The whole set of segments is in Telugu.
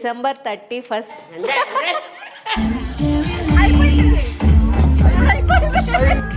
December thirty first. అక్కడ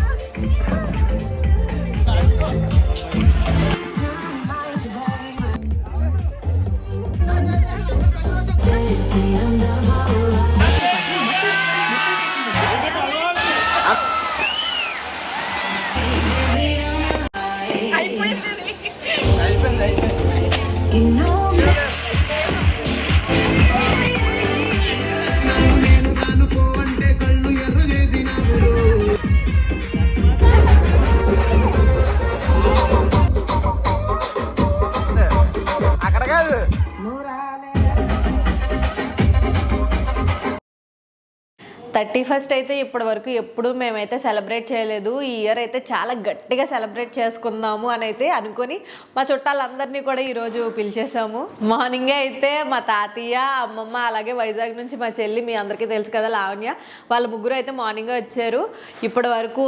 థర్టీ ఫస్ట్ అయితే ఇప్పటి వరకు ఎప్పుడు మేమైతే సెలబ్రేట్ చేయలేదు. ఈ ఇయర్ అయితే చాలా గట్టిగా సెలబ్రేట్ చేసుకుందాము అని అయితే అనుకొని మా చుట్టాలందరినీ కూడా ఈరోజు పిలిచేసాము. మార్నింగే అయితే మా తాతయ్య అమ్మమ్మ అలాగే వైజాగ్ నుంచి మా చెల్లి మీ అందరికీ తెలుసు కదా లావణ్య వాళ్ళ ముగ్గురు అయితే మార్నింగే వచ్చారు. ఇప్పటి వరకు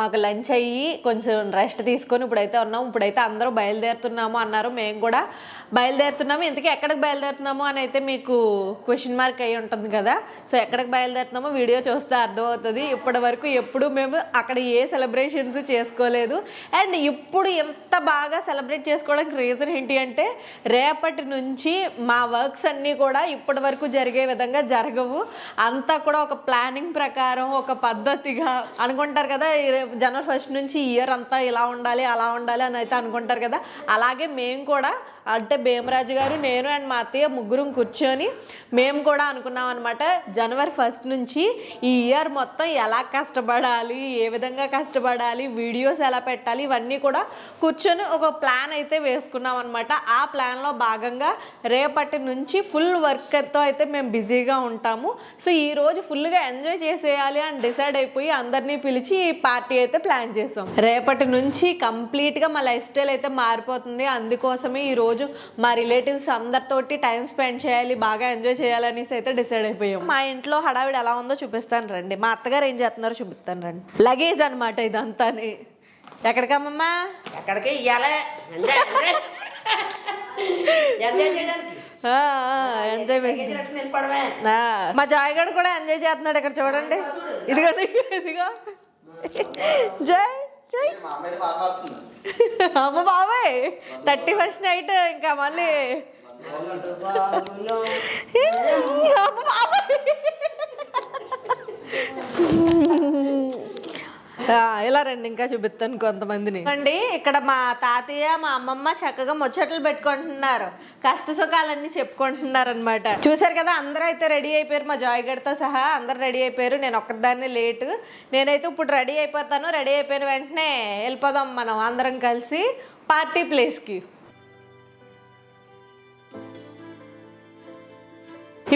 మాకు లంచ్ అయ్యి కొంచెం రెస్ట్ తీసుకొని ఇప్పుడైతే ఉన్నాం ఇప్పుడైతే అందరూ బయలుదేరుతున్నాము అన్నారు. మేము కూడా బయలుదేరుతున్నాము. ఇంతకీ ఎక్కడికి బయలుదేరుతున్నాము అని అయితే మీకు క్వశ్చన్ మార్క్ అయి ఉంటుంది కదా. సో ఎక్కడికి బయలుదేరుతున్నామో వీడియో చూస్తే అర్థమవుతుంది. ఇప్పటి వరకు ఎప్పుడు మేము అక్కడ ఏ సెలబ్రేషన్స్ చేసుకోలేదు. అండ్ ఇప్పుడు ఎంత బాగా సెలబ్రేట్ చేసుకోవడానికి రీజన్ ఏంటి అంటే రేపటి నుంచి మా వర్క్స్ అన్నీ కూడా ఇప్పటి వరకు జరిగే విధంగా జరగవు. అంతా కూడా ఒక ప్లానింగ్ ప్రకారం ఒక పద్ధతిగా అనుకుంటారు కదా జనవరి ఫస్ట్ నుంచి ఇయర్ అంతా ఇలా ఉండాలి అలా ఉండాలి అని అయితే అనుకుంటారు కదా. అలాగే మేము కూడా అంటే భీమరాజు గారు నేను అండ్ మా అత్తయ్య ముగ్గురం కూర్చొని మేము కూడా అనుకున్నాం అనమాట జనవరి ఫస్ట్ నుంచి ఈ ఇయర్ మొత్తం ఎలా కష్టపడాలి ఏ విధంగా కష్టపడాలి వీడియోస్ ఎలా పెట్టాలి ఇవన్నీ కూడా కూర్చొని ఒక ప్లాన్ అయితే వేసుకున్నాం అనమాట ఆ ప్లాన్లో భాగంగా రేపటి నుంచి ఫుల్ వర్క్తో అయితే మేము బిజీగా ఉంటాము. సో ఈ రోజు ఫుల్గా ఎంజాయ్ చేసేయాలి అని డిసైడ్ అయిపోయి అందరినీ పిలిచి ఈ పార్టీ అయితే ప్లాన్ చేసాం. రేపటి నుంచి కంప్లీట్గా మా లైఫ్ స్టైల్ అయితే మారిపోతుంది. అందుకోసమే ఈ రోజు మా రిలేటివ్స్ అందరితోటి టైం స్పెండ్ చేయాలి బాగా ఎంజాయ్ చేయాలనేసి అయితే డిసైడ్ అయిపోయాం. మా ఇంట్లో హడావిడి ఎలా ఉందో చూపిస్తాను రండి. మా అత్తగారు ఏం చేస్తున్నారో చూపిస్తాను రండి. లగేజ్ అనమాట ఇదంతాని. ఎక్కడికమ్మమ్మా? ఎక్కడికి ఇయ్యాలే. ఎంజాయ్ మా జాయగడ్ కూడా ఎంజాయ్ చేస్తున్నాడు ఇక్కడ చూడండి. ఇదిగో ఇదిగో జై. అమ్మ బాబాయ్ థర్టీ ఫస్ట్ నైట్ ఇంకా మళ్ళీ అమ్మ బాబాయ్ ఆ, ఇలా రండి ఇంకా చూపిస్తాను కొంతమందిని. అండి ఇక్కడ మా తాతయ్య మా అమ్మమ్మ చక్కగా ముచ్చట్లు పెట్టుకుంటున్నారు. కష్ట సుఖాలన్నీ చెప్పుకుంటున్నారు అనమాట చూసారు కదా అందరూ అయితే రెడీ అయిపోయారు. మా జాయ్ సహా అందరు రెడీ అయిపోయారు. నేను ఒక్కదాన్ని లేటు. నేనైతే ఇప్పుడు రెడీ అయిపోతాను. రెడీ అయిపోయిన వెంటనే వెళ్ళిపోదాం మనం అందరం కలిసి పార్టీ ప్లేస్కి.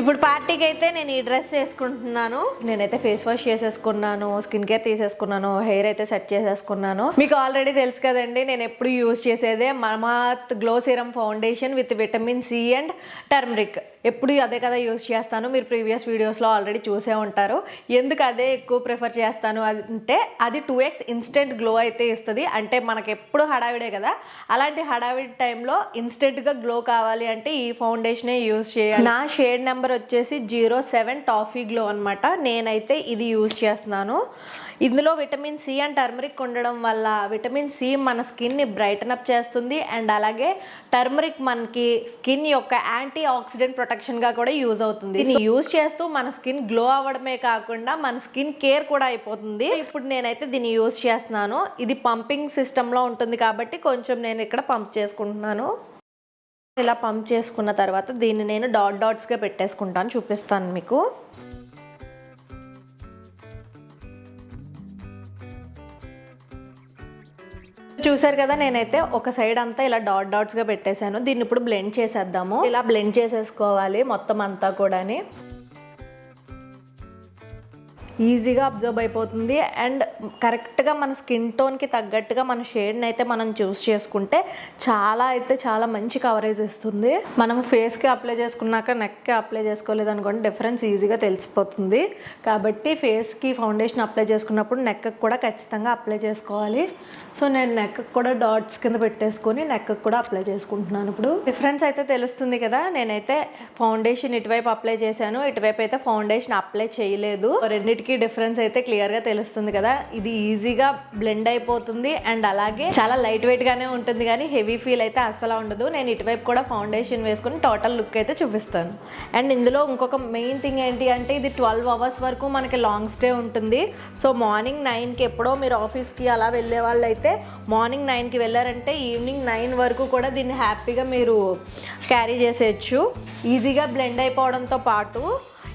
ఇప్పుడు పార్టీకి అయితే నేను ఈ డ్రెస్ వేసుకుంటున్నాను. నేనైతే ఫేస్ వాష్ చేసేసుకున్నాను స్కిన్ కేర్ తీసేసుకున్నాను హెయిర్ అయితే సెట్ చేసేసుకున్నాను. మీకు ఆల్రెడీ తెలుసు కదండి నేను ఎప్పుడు యూజ్ చేసేదే Mamaearth glow serum foundation with vitamin C and turmeric. ఎప్పుడు అదే కదా యూస్ చేస్తాను. మీరు ప్రీవియస్ వీడియోస్లో ఆల్రెడీ చూసే ఉంటారు. ఎందుకు అదే ఎక్కువ ప్రిఫర్ చేస్తాను అంటే అది టూ ఎక్స్ ఇన్స్టెంట్ గ్లో అయితే ఇస్తుంది. అంటే మనకి ఎప్పుడు హడావిడే కదా. అలాంటి హడావిడి టైంలో ఇన్స్టెంట్గా గ్లో కావాలి అంటే ఈ ఫౌండేషనే యూజ్ చేయాలి. నా షేడ్ నెంబర్ వచ్చేసి జీరో సెవెన్ టాఫీ గ్లో అనమాట నేనైతే ఇది యూజ్ చేస్తున్నాను. ఇందులో విటమిన్ సి అండ్ టర్మరిక్ ఉండడం వల్ల విటమిన్ సి మన స్కిన్ని బ్రైటన్ అప్ చేస్తుంది అండ్ అలాగే టర్మరిక్ మనకి స్కిన్ యొక్క యాంటీ ఆక్సిడెంట్ ప్రొటెక్షన్గా కూడా యూజ్ అవుతుంది. దీన్ని యూజ్ చేస్తూ మన స్కిన్ గ్లో అవ్వడమే కాకుండా మన స్కిన్ కేర్ కూడా అయిపోతుంది. ఇప్పుడు నేనైతే దీన్ని యూజ్ చేస్తున్నాను. ఇది పంపింగ్ సిస్టంలో ఉంటుంది కాబట్టి కొంచెం నేను ఇక్కడ పంప్ చేసుకుంటున్నాను. ఇలా పంప్ చేసుకున్న తర్వాత దీన్ని నేను డాట్ డాట్స్గా పెట్టేసుకుంటాను. చూపిస్తాను మీకు. చూసారు కదా నేనైతే ఒక సైడ్ అంతా ఇలా డాట్ డాట్స్గా పెట్టేశాను. దీన్ని ఇప్పుడు బ్లెండ్ చేసేద్దాము. ఇలా బ్లెండ్ చేసేసుకోవాలి మొత్తం అంతా కూడాని. ఈజీగా అబ్జర్వ్ అయిపోతుంది. అండ్ కరెక్ట్గా మన స్కిన్ టోన్కి తగ్గట్టుగా మన షేడ్ని అయితే మనం చూస్ చేసుకుంటే చాలా అయితే చాలా మంచి కవరేజ్ ఇస్తుంది. మనం ఫేస్కి అప్లై చేసుకున్నాక నెక్కి అప్లై చేసుకోలేదు అనుకోండి డిఫరెన్స్ ఈజీగా తెలిసిపోతుంది. కాబట్టి ఫేస్కి ఫౌండేషన్ అప్లై చేసుకున్నప్పుడు నెక్కి కూడా ఖచ్చితంగా అప్లై చేసుకోవాలి. సో నేను నెక్ కూడా డాట్స్ కింద పెట్టేసుకొని నెక్ కూడా అప్లై చేసుకుంటున్నాను ఇప్పుడు. డిఫరెన్స్ అయితే తెలుస్తుంది కదా నేనైతే ఫౌండేషన్ ఇటువైపు అప్లై చేశాను ఇటువైపు అయితే ఫౌండేషన్ అప్లై చేయలేదు. రెండింటికి డిఫరెన్స్ అయితే క్లియర్గా తెలుస్తుంది కదా. ఇది ఈజీగా బ్లెండ్ అయిపోతుంది అండ్ అలాగే చాలా లైట్ వెయిట్గానే ఉంటుంది కానీ హెవీ ఫీల్ అయితే అస్సలు ఉండదు. నేను ఇటువైపు కూడా ఫౌండేషన్ వేసుకుని టోటల్ లుక్ అయితే చూపిస్తాను. అండ్ ఇందులో ఇంకొక మెయిన్ థింగ్ ఏంటి అంటే ఇది ట్వెల్వ్ అవర్స్ వరకు మనకి లాంగ్ స్టే ఉంటుంది. సో మార్నింగ్ నైన్కి ఎప్పుడో మీరు ఆఫీస్కి అలా వెళ్ళే వాళ్ళు అయితే మార్నింగ్ నైన్కి వెళ్ళారంటే ఈవినింగ్ నైన్ వరకు కూడా దీన్ని హ్యాపీగా మీరు క్యారీ చేసేయచ్చు. ఈజీగా బ్లెండ్ అయిపోవడంతో పాటు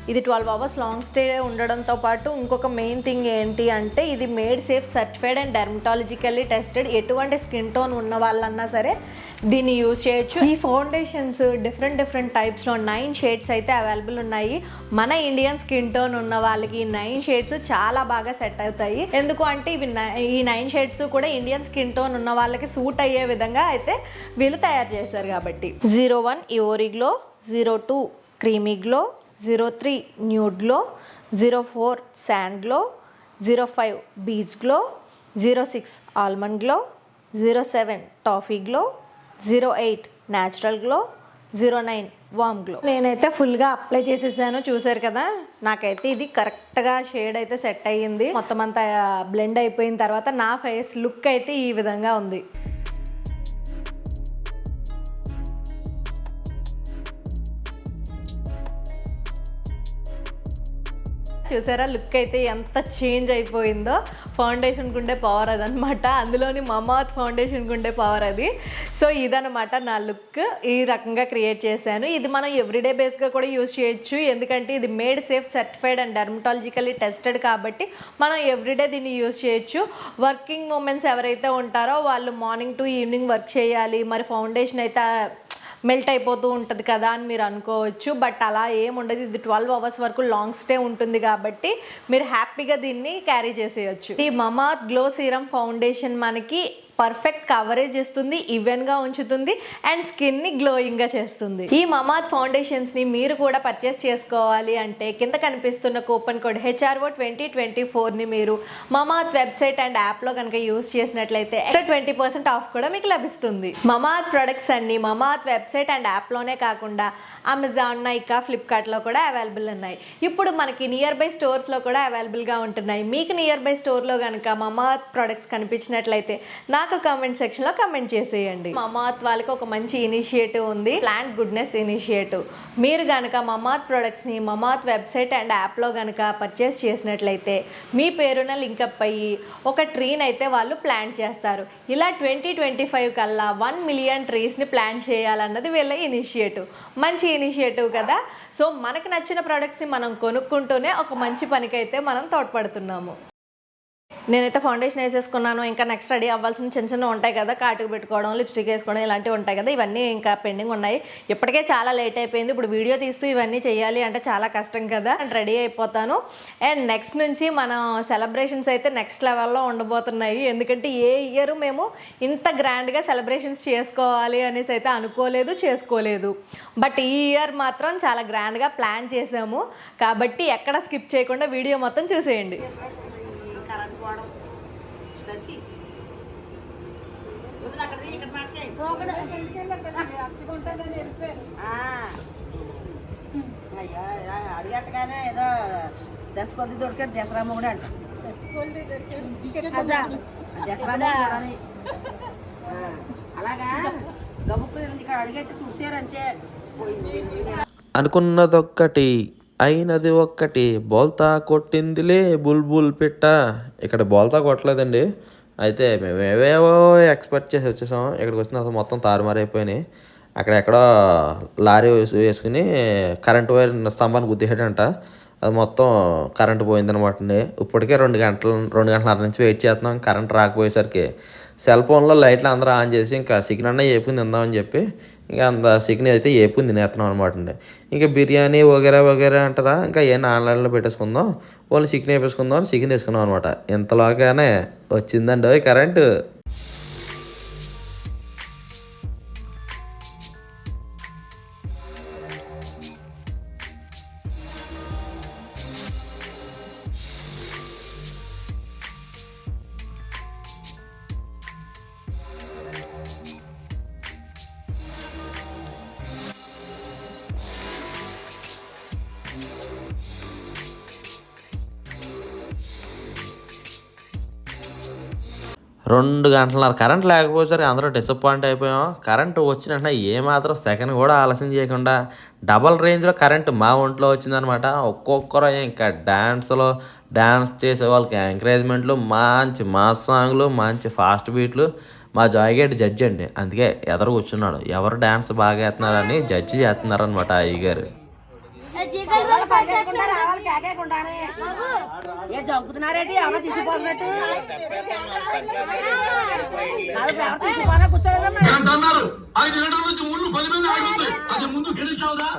ఇది ట్వెల్వ్ అవర్స్ లాంగ్ స్టే ఉండడంతో పాటు ఇంకొక మెయిన్ థింగ్ ఏంటి అంటే ఇది made safe certified and dermatologically tested ఎటువంటి స్కిన్ టోన్ ఉన్న వాళ్ళన్నా సరే దీన్ని యూజ్ చేయొచ్చు. ఈ ఫౌండేషన్స్ డిఫరెంట్ డిఫరెంట్ టైప్స్లో నైన్ షేడ్స్ అయితే అవైలబుల్ ఉన్నాయి. మన ఇండియన్ స్కిన్ టోన్ ఉన్న వాళ్ళకి ఈ నైన్ షేడ్స్ చాలా బాగా సెట్ అవుతాయి. ఎందుకు అంటే ఇవి నై- ఈ నైన్ షేడ్స్ కూడా ఇండియన్ స్కిన్ టోన్ ఉన్న వాళ్ళకి సూట్ అయ్యే విధంగా అయితే వీళ్ళు తయారు చేశారు కాబట్టి. Zero one ivory glow zero two creamy glow zero three న్యూడ్లో zero four శాండ్లో zero five beach glow zero six almond glow zero seven toffee glow zero eight natural glow zero nine warm glow నేనైతే ఫుల్గా అప్లై చేసేసాను చూసారు కదా? నాకైతే ఇది కరెక్ట్గా షేడ్ అయితే సెట్ అయ్యింది. మొత్తం అంతా బ్లెండ్ అయిపోయిన తర్వాత నా ఫేస్ లుక్ అయితే ఈ విధంగా ఉంది. చూసారా? లుక్ అయితే ఎంత చేంజ్ అయిపోయిందో. ఫౌండేషన్కి ఉండే పవర్ అదనమాట. అందులోని మమాత్ ఫౌండేషన్కి ఉండే పవర్ అది. సో ఇదనమాట నా లుక్. ఈ రకంగా క్రియేట్ చేశాను. ఇది మనం ఎవ్రీడే బేస్గా కూడా యూజ్ చేయొచ్చు. ఎందుకంటే ఇది made safe certified and dermatologically tested కాబట్టి మనం ఎవ్రీడే దీన్ని యూజ్ చేయొచ్చు. వర్కింగ్ ఉమెన్స్ ఎవరైతే ఉంటారో వాళ్ళు మార్నింగ్ టు ఈవినింగ్ వర్క్ చేయాలి. మరి ఫౌండేషన్ అయితే మెల్ట్ అయిపోతూ ఉంటుంది కదా అని మీరు అనుకోవచ్చు. బట్ అలా ఏం ఉండదు. ఇది ట్వెల్వ్ అవర్స్ వరకు లాంగ్ స్టే ఉంటుంది కాబట్టి మీరు హ్యాపీగా దీన్ని క్యారీ చేసేయచ్చు. ఈ మమాత్ గ్లో సీరం ఫౌండేషన్ మనకి పర్ఫెక్ట్ కవరేజ్ ఇస్తుంది ఈవెన్గా ఉంచుతుంది అండ్ స్కిన్ని గ్లోయింగ్గా చేస్తుంది. ఈ మమాత్ ఫౌండేషన్స్ని మీరు కూడా పర్చేస్ చేసుకోవాలి అంటే కింద కనిపిస్తున్న coupon code HRO twenty twenty ఫోర్ని మీరు మమాత్ వెబ్సైట్ అండ్ యాప్లో కనుక యూస్ చేసినట్లయితే ఎక్స్ట్రా ట్వంటీ పర్సెంట్ ఆఫ్ కూడా మీకు లభిస్తుంది. మమాత్ ప్రొడక్ట్స్ అన్ని మమాత్ వెబ్సైట్ అండ్ యాప్లోనే కాకుండా అమెజాన్ నైకా ఫ్లిప్కార్ట్లో కూడా అవైలబుల్ ఉన్నాయి. ఇప్పుడు మనకి నియర్ బై స్టోర్స్లో కూడా అవైలబుల్గా ఉంటున్నాయి. మీకు నియర్ బై స్టోర్లో కనుక మమాత్ ప్రొడక్ట్స్ కనిపించినట్లయితే నాకు కామెంట్ సెక్షన్లో కమెంట్ చేసేయండి. మమాత్ వాళ్ళకి ఒక మంచి ఇనిషియేటివ్ ఉంది. ప్లాంట్ గుడ్నెస్ ఇనిషియేటివ్ మీరు కనుక మమాత్ ప్రొడక్ట్స్ని మమాత్ వెబ్సైట్ అండ్ యాప్లో కనుక పర్చేస్ చేసినట్లయితే మీ పేరున లింకప్ అయ్యి ఒక ట్రీని అయితే వాళ్ళు ప్లాంట్ చేస్తారు. ఇలా ట్వంటీ ట్వంటీ ఫైవ్ కల్లా వన్ మిలియన్ ట్రీస్ని ప్లాంట్ చేయాలన్నది వీళ్ళ ఇనిషియేటివ్ మంచి ఇనిషియేటివ్ కదా. సో మనకు నచ్చిన ప్రొడక్ట్స్ని మనం కొనుక్కుంటూనే ఒక మంచి పనికైతే మనం తోడ్పడుతున్నాము. నేనైతే ఫౌండేషన్ వేసేసుకున్నాను ఇంకా నెక్స్ట్ రెడీ అవ్వాల్సిన చిన్న చిన్న ఉంటాయి కదా కాటుకు పెట్టుకోవడం లిప్స్టిక్ వేసుకోవడం ఇలాంటివి ఉంటాయి కదా ఇవన్నీ ఇంకా పెండింగ్ ఉన్నాయి. ఇప్పటికే చాలా లేట్ అయిపోయింది ఇప్పుడు వీడియో తీస్తూ ఇవన్నీ చేయాలి అంటే చాలా కష్టం కదా అండ్ రెడీ అయిపోతాను. అండ్ నెక్స్ట్ నుంచి మనం సెలబ్రేషన్స్ అయితే నెక్స్ట్ లెవెల్లో ఉండబోతున్నాయి. ఎందుకంటే ఏ ఇయర్ మేము ఇంత గ్రాండ్గా సెలబ్రేషన్స్ చేసుకోవాలి అనేసి అయితే అనుకోలేదు చేసుకోలేదు. బట్ ఈ ఇయర్ మాత్రం చాలా గ్రాండ్గా ప్లాన్ చేసాము. కాబట్టి ఎక్కడ స్కిప్ చేయకుండా వీడియో మొత్తం చూసేయండి. ఇక్కడ మాకే అయ్యో అడిగట్టగానే ఏదో దశ కొద్ది దొరికాడు అంట. అలాగా గబుక్కుని ఇక్కడ అడిగట్టి చూసారంటే అనుకున్నదొక్కటి అయినది ఒక్కటి బోల్తా కొట్టిందిలే బుల్బుల్ పిట్ట. ఇక్కడ బోల్తా కొట్టలేదండి. అయితే మేము ఏవేవో ఎక్స్పెక్ట్ చేసి వచ్చేసాం. ఇక్కడికి వచ్చిన అసలు మొత్తం తారుమారైపోయినాయి. అక్కడెక్కడో లారీ వేసుకుని కరెంట్ వైర్ స్తంభాన్ని గుద్దేసాడంట అది మొత్తం కరెంట్ పోయిందనమాట ఇప్పటికే రెండు గంటలు రెండు గంటల నుంచి వెయిట్ చేస్తున్నాం. కరెంట్ రాకపోయేసరికి సెల్ ఫోన్లో లైట్లు అందరూ ఆన్ చేసి ఇంకా చికెన్ అన్న వేపుకుని తిందామని చెప్పి ఇంకా అంత చికెన్ అయితే వేపుకుని తినేస్తున్నాం అనమాట అండి. ఇంకా బిర్యానీ వగేరా వగేరా అంటారా? ఇంకా ఏం ఆన్లైన్లో పెట్టేసుకుందాం. ఓన్లీ చికెన్ వేపేసుకుందాం అని చికెన్ తీసుకున్నాం అనమాట ఇంతలోగానే వచ్చిందండి కరెంటు. రెండు గంటలన్నర కరెంట్ లేకపోయేసరికి అందరూ డిసప్పాయింట్ అయిపోయాం. కరెంట్ వచ్చిన వెంటనే ఏమాత్రం సెకండ్ కూడా ఆలస్యం చేయకుండా డబల్ రేంజ్లో కరెంట్ మా ఒంట్లో వచ్చిందనమాట ఒక్కొక్కరు ఇంకా డ్యాన్స్లో డ్యాన్స్ చేసే వాళ్ళకి ఎంకరేజ్మెంట్లు మంచి మాస్ సాంగ్లు మంచి ఫాస్ట్ బీట్లు మా జాయిగేట్ జడ్జి అండి. అందుకే ఎదరు కూర్చున్నాడు. ఎవరు డ్యాన్స్ బాగా వేస్తున్నారని జడ్జి చేస్తున్నారనమాట అయ్యగారు. రావాలి కేకేకుండానే ఏ జంకుతున్నారేంటి? ఎవరో తీసుకుపోతున్నట్టు? తీసుకుపోనా? కూర్చోలేదమ్మా. ఐదు గంటల నుంచి ముందు పది మంది ఆగింది అది ముందు గెలిచావుదా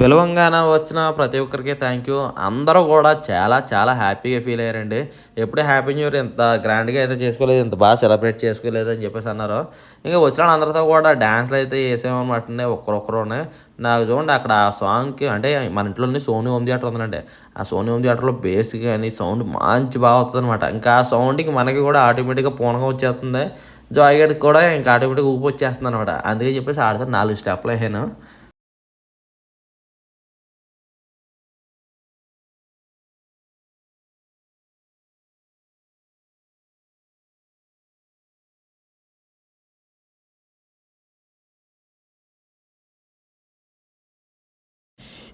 పిలవంగాన వచ్చిన ప్రతి ఒక్కరికి థ్యాంక్ యూ అందరూ కూడా చాలా చాలా హ్యాపీగా ఫీల్ అయ్యారండి. ఎప్పుడు హ్యాపీ న్యూ ఇయర్ ఇంత గ్రాండ్గా అయితే చేసుకోలేదు ఇంత బాగా సెలబ్రేట్ చేసుకోలేదు అని చెప్పేసి అన్నారు. ఇంకా వచ్చిన అందరితో కూడా డ్యాన్స్లు అయితే వేసామన్నమాట ఒక్కరొక్కరునే. నాకు చూడండి అక్కడ ఆ సాంగ్కి అంటే మన ఇంట్లోనే సోనీ హోమ్ థియేటర్ ఉందండి. ఆ సోనీ హోమ్ థియేటర్లో బేస్ కానీ సౌండ్ మంచి బాగా వస్తుంది అనమాట ఇంకా ఆ సౌండ్కి మనకి కూడా ఆటోమేటిక్గా పూనకం వచ్చేస్తుంది. జాయిగడ్కి కూడా ఇంకా ఆటోమేటిక్గా ఊపి వచ్చేస్తుంది అనమాట అందుకని చెప్పేసి ఆడితే నాలుగు స్టెప్లు అయ్యాను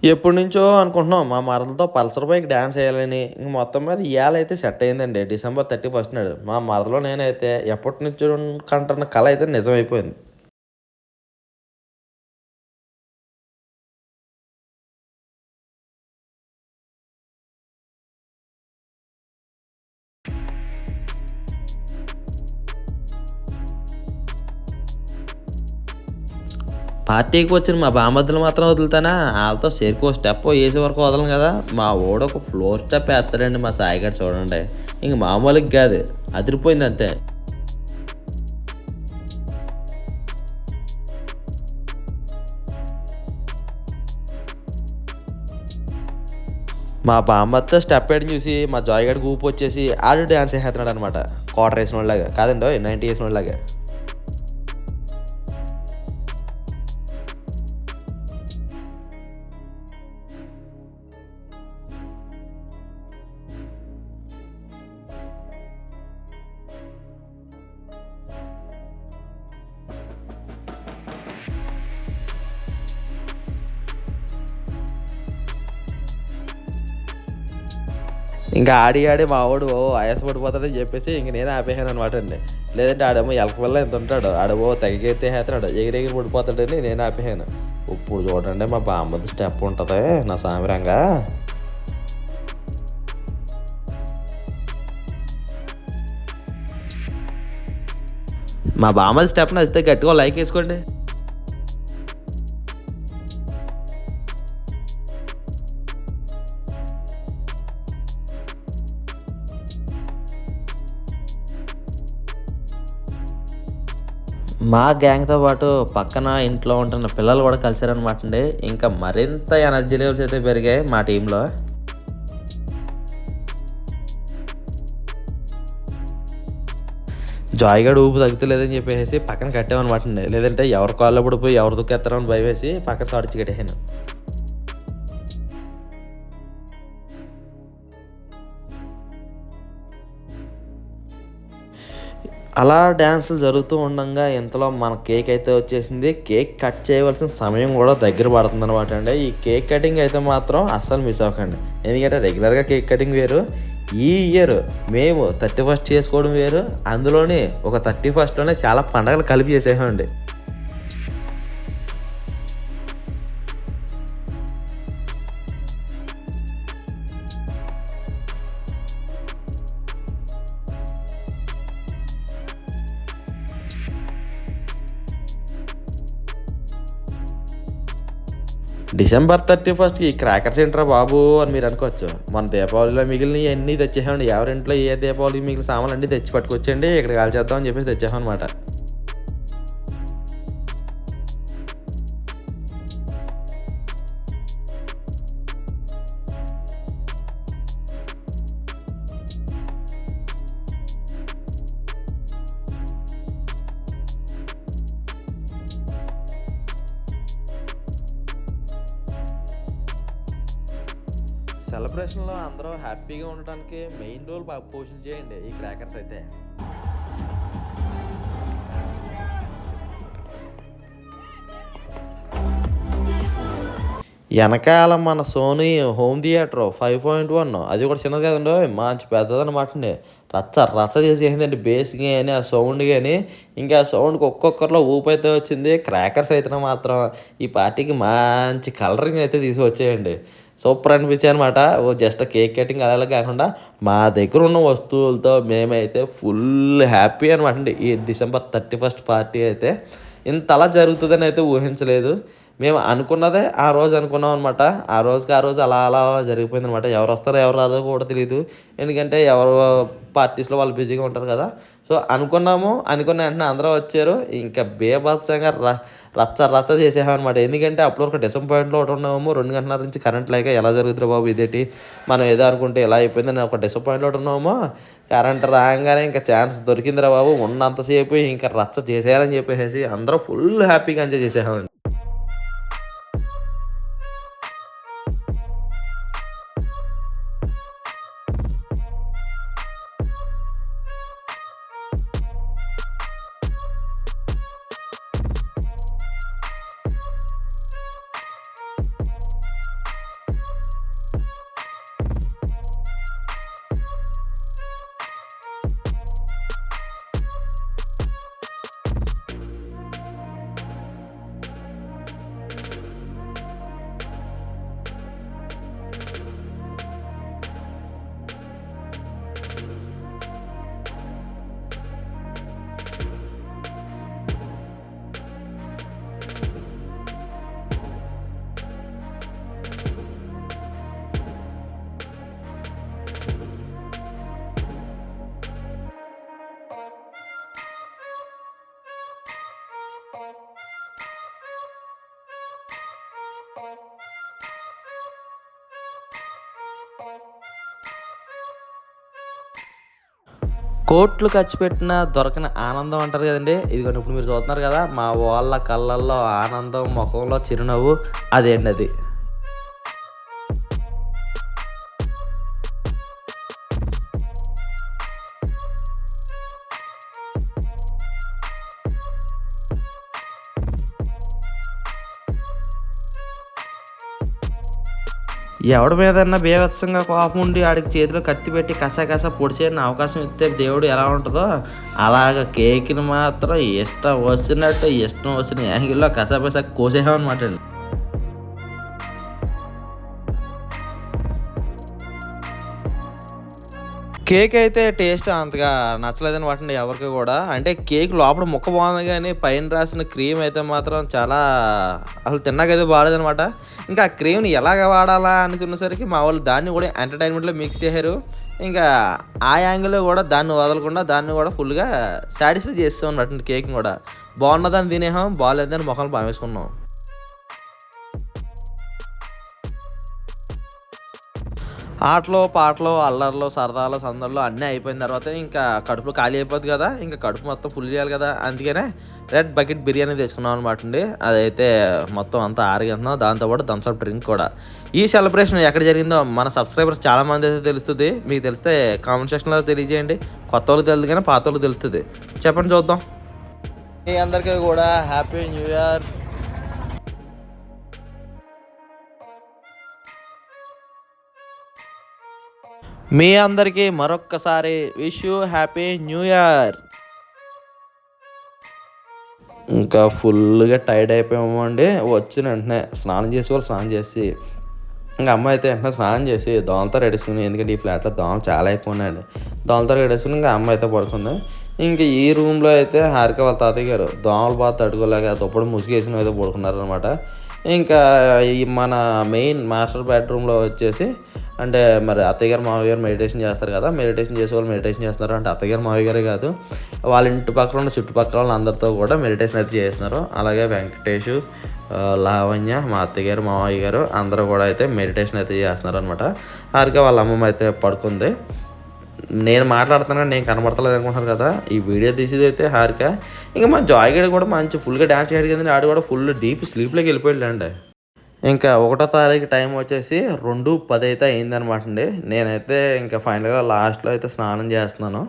ఎప్పటి నుంచో అనుకుంటున్నాం మా మరదలతో పల్సర్ బైక్ డ్యాన్స్ వేయాలని. ఇంక మొత్తం మీద ఇవాళ అయితే సెట్ అయిందండి. డిసెంబర్ థర్టీ ఫస్ట్ నాడు. మా మరదలో నేనైతే ఎప్పటి నుంచో కంటున్న కళ అయితే నిజమైపోయింది. పార్టీకి వచ్చిన మా బామద్దులు మాత్రం వదులుతానా? వాళ్ళతో చేరుకో స్టెప్ వేసే వరకు వదలం కదా. మా ఓడు ఒక ఫ్లోర్ స్టెప్ వేస్తాడండి మా సాయిగారు చూడండి. ఇంక మామూలుగా కాదు. అదిరిపోయింది అంతే. మా బామ్మతో స్టెప్ వేయడం చూసి మా జాయ్ ఊపు వచ్చేసి ఆడు డ్యాన్స్ వేసేస్తున్నాడు అనమాట క్వార్టర్ వేసిన వాళ్ళగా కాదండి నైంటీ వేసిన వాళ్ళగా ఇంకా ఆడి ఆడి మా వాడు ఓ ఆయాస పడిపోతాడని చెప్పేసి ఇంక నేను ఆపేసాను అనమాట అండి. లేదంటే ఆడేమో ఎలక వల్ల ఎంత ఉంటాడు ఆడేమో తగ్గితే హేతాడు ఎగిరెగిరి పడిపోతాడని నేను ఆపేసాను. ఇప్పుడు చూడండి మా బామ్మది స్టెప్ ఉంటుంది నా సామిరంగా. మా బామ్మది స్టెప్ నచ్చితే గట్టిగా లైక్ వేసుకోండి. మా గ్యాంగ్తో పాటు పక్కన ఇంట్లో ఉంటున్న పిల్లలు కూడా కలిసారనమాట అండి. ఇంకా మరింత ఎనర్జీ లెవెల్స్ అయితే పెరిగాయి మా టీంలో. జాయిగాడు ఊపు తగ్గుతలేదని చెప్పేసి పక్కన కట్టామనమాట అండి. లేదంటే ఎవరి కాళ్ళప్పుడు పడిపోయి ఎవరు దుక్కేస్తారో అని భయవేసి పక్కన తడిచి కట్టేసాను అలా డ్యాన్సులు జరుగుతూ ఉండగా ఇంతలో మన కేక్ అయితే వచ్చేసింది. కేక్ కట్ చేయవలసిన సమయం కూడా దగ్గర పడుతుంది అనమాట అండి. ఈ కేక్ కటింగ్ అయితే మాత్రం అస్సలు మిస్ అవ్వకండి. ఎందుకంటే రెగ్యులర్గా కేక్ కటింగ్ వేరు. ఈ ఇయర్ మేము థర్టీ ఫస్ట్ చేసుకోవడం వేరు. అందులోని ఒక థర్టీ ఫస్ట్లోనే చాలా పండగలు కలిపి చేసేసామండి. డిసెంబర్ థర్టీ ఫస్ట్కి క్రాకర్స్ ఏంట్రా బాబు అని మీరు అనుకోవచ్చు. మన దీపావళిలో మిగిలిన అన్నీ తెచ్చేసామండి. ఎవరింట్లో ఏ దీపావళికి మిగిలిన సామాన్లు అన్నీ తెచ్చి పట్టుకొచ్చండి ఇక్కడ కాల్చేద్దాం అని చెప్పేసి తెచ్చేసాం అనమాట సెలబ్రేషన్లో అందరూ హ్యాపీగా ఉండటానికి మెయిన్ రోల్ బాగా పోషించేయండి ఈ క్రాకర్స్ అయితే. వెనకాల మన Sony home theatre five point one అది కూడా చిన్నది కదండి మంచి పెద్దదన్నమాట అండి రచ్చ రచ్చ చేసేసిందండి బేస్ కానీ ఆ సౌండ్ కానీ ఇంకా ఆ సౌండ్కి ఒక్కొక్కరిలో ఊపు అయితే వచ్చింది. క్రాకర్స్ అయితే మాత్రం ఈ పార్టీకి మంచి కలరింగ్ అయితే తీసుకొచ్చేయండి సూపర్ అనిపించాయి అనమాట ఓ జస్ట్ కేక్ కటింగ్ అలా కాకుండా మా దగ్గర ఉన్న వస్తువులతో మేమైతే ఫుల్ హ్యాపీ అనమాట అండి. ఈ డిసెంబర్ థర్టీ ఫస్ట్ పార్టీ అయితే ఇంత అలా జరుగుతుందని అయితే ఊహించలేదు. మేము అనుకున్నదే ఆ రోజు అనుకున్నాం అనమాట ఆ రోజుకి ఆ రోజు అలా అలా అలా జరిగిపోయింది అనమాట ఎవరు వస్తారో ఎవరు రాదో కూడా తెలియదు ఎందుకంటే ఎవరు పార్టీస్లో వాళ్ళు బిజీగా ఉంటారు కదా. సో అనుకున్నాము అనుకున్న వెంటనే అందరూ వచ్చారు. ఇంకా బేభత్సంగా రచ్చ రచ్చ చేసేసాం ఎందుకంటే అప్పుడు ఒక డిసప్పాయింట్లో ఒకటి ఉన్నాము. రెండు గంటల నుంచి కరెంట్ లేక ఎలా జరుగుతుంది బాబు ఇదేటి మనం ఏదో అనుకుంటే ఎలా అయిపోయిందని ఒక డిసప్పాయింట్లో ఒకటి ఉన్నాము. కరెంట్ రాగానే ఇంకా ఛాన్స్ దొరికిందిరా బాబు. ఉన్నంతసేపు ఇంకా రచ్చ చేసేయాలని చెప్పేసి అందరూ ఫుల్ హ్యాపీగా ఎంజాయ్ చేసేసామండి. కోట్లు ఖర్చు పెట్టిన దొరకని ఆనందం అంటారు కదండి. ఇదిగోండి ఇప్పుడు మీరు చూస్తున్నారు కదా మా వాళ్ళ కళ్ళల్లో ఆనందం ముఖంలో చిరునవ్వు అదేండి అది? ఎవడి మీదన్నా బీభత్సంగా కోపం ఉండి ఆడికి చేతిలో కత్తి పెట్టి కసా పొడిచేయని అవకాశం ఇస్తే దేవుడు ఎలా ఉంటుందో అలాగ కేక్ని మాత్రం ఇష్టం వచ్చినట్టు ఇష్టం వచ్చిన యాంగిల్లో కసా పసా కోసేసామన్నమాట అండి. కేక్ అయితే టేస్ట్ అంతగా నచ్చలేదని వాటిని ఎవరికి కూడా. అంటే కేక్ లోపల ముక్క బాగుంది కానీ పైన రాసిన క్రీమ్ అయితే మాత్రం చాలా అసలు తిన్నాకైతే బాగాలేదనమాట ఇంకా ఆ క్రీమ్ని ఎలాగ వాడాలా అనుకునేసరికి మా వాళ్ళు దాన్ని కూడా ఎంటర్టైన్మెంట్లో మిక్స్ చేశారు. ఇంకా ఆ యాంగిల్లో కూడా దాన్ని వదలకుండా దాన్ని కూడా ఫుల్గా సాటిస్ఫై చేస్తాం అనమాట కేక్ని కూడా. బాగున్నదని తినేహాం బాగాలేదని ముఖం పామేసుకున్నాం. ఆటలు పాటలు అల్లర్లు సరదాలు సందర్లు అన్నీ అయిపోయిన తర్వాత ఇంకా కడుపు ఖాళీ అయిపోద్ది కదా ఇంకా కడుపు మొత్తం ఫుల్ చేయాలి కదా అందుకనే రెడ్ బకెట్ బిర్యానీ తెచ్చుకున్నాం అనమాట అండి. అదైతే మొత్తం అంతా ఆరగంటున్నాం దాంతోపాటు థమ్స్అప్ డ్రింక్ కూడా. ఈ సెలబ్రేషన్ ఎక్కడ జరిగిందో మన సబ్స్క్రైబర్స్ చాలామంది అయితే తెలుస్తుంది. మీకు తెలిస్తే కామెంట్ సెక్షన్లో తెలియజేయండి. కొత్త వాళ్ళకి తెలియదు కానీ పాత వాళ్ళకి తెలుస్తుంది. చెప్పండి చూద్దాం. మీ అందరికీ కూడా హ్యాపీ న్యూ ఇయర్ మీ అందరికీ మరొక్కసారి wish you happy new year ఇంకా ఫుల్గా టైర్డ్ అయిపోయాము అండి. వచ్చిన వెంటనే స్నానం చేసి వాళ్ళు స్నానం చేసి ఇంకా అమ్మ అయితే వెంటనే స్నానం చేసి దోమలతో రెడేసుకుని ఎందుకంటే ఈ ఫ్లాట్లో దోమలు చాలా ఎక్కువ ఉన్నాయండి. దోమలతో రెడేసుకుని ఇంకా అమ్మాయి అయితే పడుకుంది. ఇంకా ఈ రూమ్లో అయితే హారిక వాళ్ళ తాతయ్య గారు దోమలు బాగా తట్టుకోలేక తప్పుడు ముసుగేసిన అయితే పడుకున్నారనమాట ఇంకా ఈ మన మెయిన్ మాస్టర్ బెడ్రూమ్లో వచ్చేసి అంటే మరి అత్తయ్య గారు మామయ్య గారు మెడిటేషన్ చేస్తారు కదా మెడిటేషన్ చేసే వాళ్ళు మెడిటేషన్ చేస్తున్నారు. అంటే అత్తయ్య గారు మామయ్య గారే కాదు. వాళ్ళ ఇంటి పక్కన ఉన్న చుట్టుపక్కల వాళ్ళందరితో కూడా మెడిటేషన్ అయితే చేస్తున్నారు. అలాగే వెంకటేష్ లావణ్య మా అత్తయ్య గారు మామయ్య గారు అందరూ కూడా అయితే మెడిటేషన్ అయితే చేస్తున్నారు అనమాట హారిక వాళ్ళ అమ్మమ్మ అయితే పడుకుంది. నేను మాట్లాడుతున్నాను నేను కనబడతలేదు అనుకుంటున్నారు కదా. ఈ వీడియో తీసేది అయితే హారిక. ఇంకా మా జాయ్ గడి కూడా మంచి ఫుల్గా డ్యాన్స్ చేయడం కదండి ఆడు కూడా ఫుల్ డీప్ స్లీప్లోకి వెళ్ళిపోయాడు ఇంకా ఒకటో తారీఖు టైం వచ్చేసి రెండు పది అయితే అయిందనమాట అండి. నేనైతే ఇంకా ఫైనల్గా లాస్ట్లో అయితే స్నానం చేస్తున్నాను.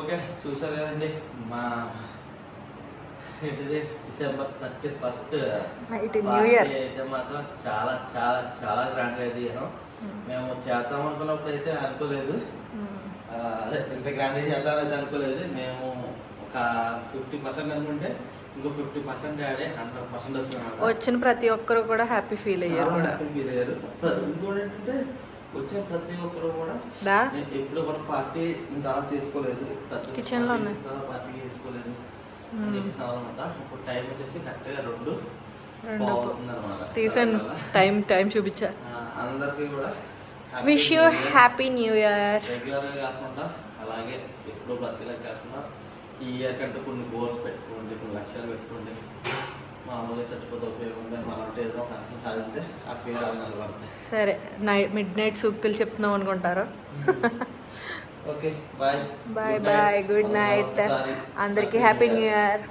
ఓకే చూసారు కదండి. మా ఏంటిది? December thirty first night new year. అయితే మాత్రం చాలా చాలా చాలా గ్రాండ్గా అయితే చేసాం. మేము చేద్దాం అనుకున్నప్పుడు అయితే అనుకోలేదు. అదే ఇంత గ్రాండ్గా చేద్దామని అనుకోలేదు. మేము ఒక ఫిఫ్టీ పర్సెంట్ అనుకుంటే ఇంకో ఫిఫ్టీ పర్సెంట్ ఆడే హండ్రెడ్ పర్సెంట్ వస్తున్నాం వచ్చిన ప్రతి ఒక్కరు కూడా హ్యాపీ ఫీల్ అయ్యారు. కూడా ఫీల్ అయ్యారు. ఇంకోటి ఏంటంటే వచ్చిన ప్రతి ఒక్కరు కూడా ఎప్పుడు కూడా పార్టీ ఇంత అలా చేసుకోలేదు. Kitchen లో. పార్టీ చేసుకోలేదు. అని చెప్పేసి అనమాట ఇప్పుడు టైం వచ్చేసి కరెక్ట్గా రెండు తీసాను. టైం టైం చూపించా. అందరికీ కూడా wish you happy new year రెగ్యులర్గా కాకుండా అలాగే ఎప్పుడూ బతికేలా కాకుండా ఈ ఇయర్ కంటే కొన్ని గోల్స్ పెట్టుకోండి కొన్ని లక్ష్యాలు పెట్టుకోండి. మామూలుగా చచ్చిపోతే ఉపయోగం ఉంది మనం అంటే ఏదో అర్థం సాధిస్తే హ్యాపీగా నిలబడతాయి సరే నైట్ మిడ్ నైట్ సూక్తులు చెప్తున్నాం అనుకుంటారు. Okay bye bye bye good night అందరికీ హ్యాపీ న్యూ ఇయర్